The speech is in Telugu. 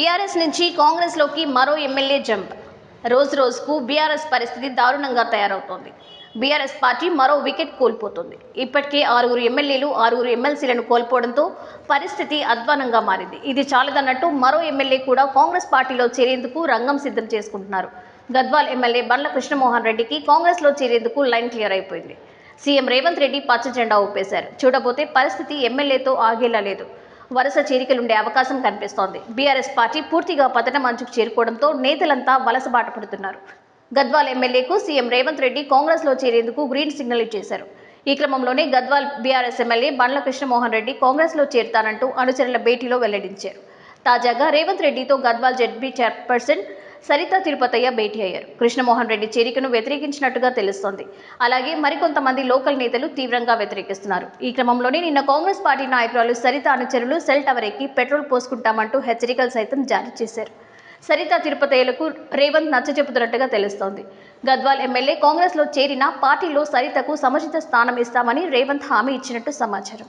బీఆర్ఎస్ నుంచి కాంగ్రెస్లోకి మరో ఎమ్మెల్యే జంప్. రోజు రోజుకు బీఆర్ఎస్ పరిస్థితి దారుణంగా తయారవుతోంది. బీఆర్ఎస్ పార్టీ మరో వికెట్ కోల్పోతుంది. ఇప్పటికే ఆరుగురు ఎమ్మెల్యేలు ఆరుగురు ఎమ్మెల్సీలను కోల్పోవడంతో పరిస్థితి అధ్వానంగా మారింది. ఇది చాలదన్నట్టు మరో ఎమ్మెల్యే కూడా కాంగ్రెస్ పార్టీలో చేరేందుకు రంగం సిద్ధం చేసుకుంటున్నారు. గద్వాల్ ఎమ్మెల్యే బండ్ల కృష్ణమోహన్ రెడ్డికి కాంగ్రెస్లో చేరేందుకు లైన్ క్లియర్ అయిపోయింది. సీఎం రేవంత్ రెడ్డి పచ్చ జెండా ఊపేశారు. చూడబోతే పరిస్థితి ఎమ్మెల్యేతో ఆగేలా లేదు. వరుస చేరికలుండే అవకాశం కనిపిస్తోంది. బీఆర్ఎస్ పార్టీ పూర్తిగా పతనం అంచుకు చేరుకోవడంతో నేతలంతా వలస బాట పడుతున్నారు. గద్వాల్ ఎమ్మెల్యేకు సీఎం రేవంత్ రెడ్డి కాంగ్రెస్లో చేరేందుకు గ్రీన్ సిగ్నల్ ఇచ్చేశారు. ఈ క్రమంలోనే గద్వాల్ బీఆర్ఎస్ ఎమ్మెల్యే బండ్ల కృష్ణమోహన్ రెడ్డి కాంగ్రెస్లో చేరుతానంటూ అనుచరుల భేటీలో వెల్లడించారు. తాజాగా రేవంత్ రెడ్డితో గద్వాల్ జెడ్బీ చైర్పర్సన్ సరిత తిరుపతయ్య భేటీ అయ్యారు. కృష్ణమోహన్ రెడ్డి చేరికను వ్యతిరేకించినట్టుగా తెలుస్తోంది. అలాగే మరికొంతమంది లోకల్ నేతలు తీవ్రంగా వ్యతిరేకిస్తున్నారు. ఈ క్రమంలోనే నిన్న కాంగ్రెస్ పార్టీ నాయకురాలు సరిత అనుచరులు సెల్ టవర్ ఎక్కి పెట్రోల్ పోసుకుంటామంటూ హెచ్చరికలు సైతం జారీ చేశారు. సరిత తిరుపతయ్యలకు రేవంత్ నచ్చచెబుతున్నట్టుగా తెలుస్తోంది. గద్వాల్ ఎమ్మెల్యే కాంగ్రెస్లో చేరిన పార్టీలో సరితకు సముచిత స్థానం ఇస్తామని రేవంత్ హామీ ఇచ్చినట్టు సమాచారం.